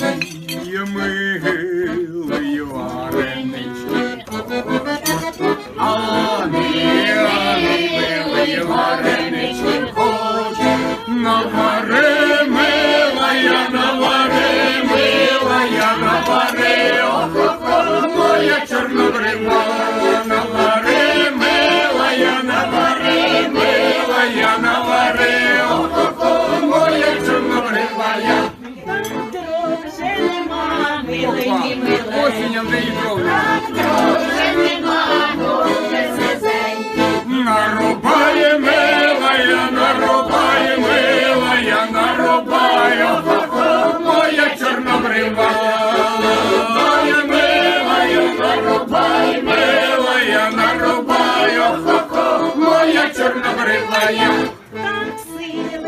Є милий варенички. А милий, милий варенички хоче. Навари, Андрій Петрович. Друже нема. Нарубає милая, нарубає милая, нарубає, моя чорнобрива. Нарубає милая, нарубає милая, нарубає, моя чорнобрива. Так сили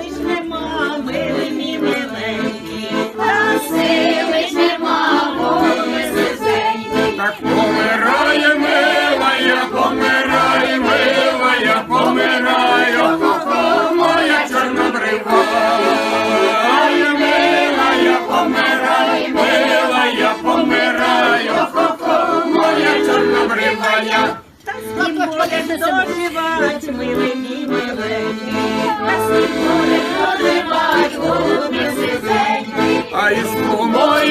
Так помирає милая, помирає милая, помирає, ох-ох-ох, моя чорнобрива. Милая, помирай, милая, помирай, ох-ох-ох, моя чорнобрива. Та ким будеш доживать, милий миленький. Та ким будеш доживать, друже сизенький. А із кумою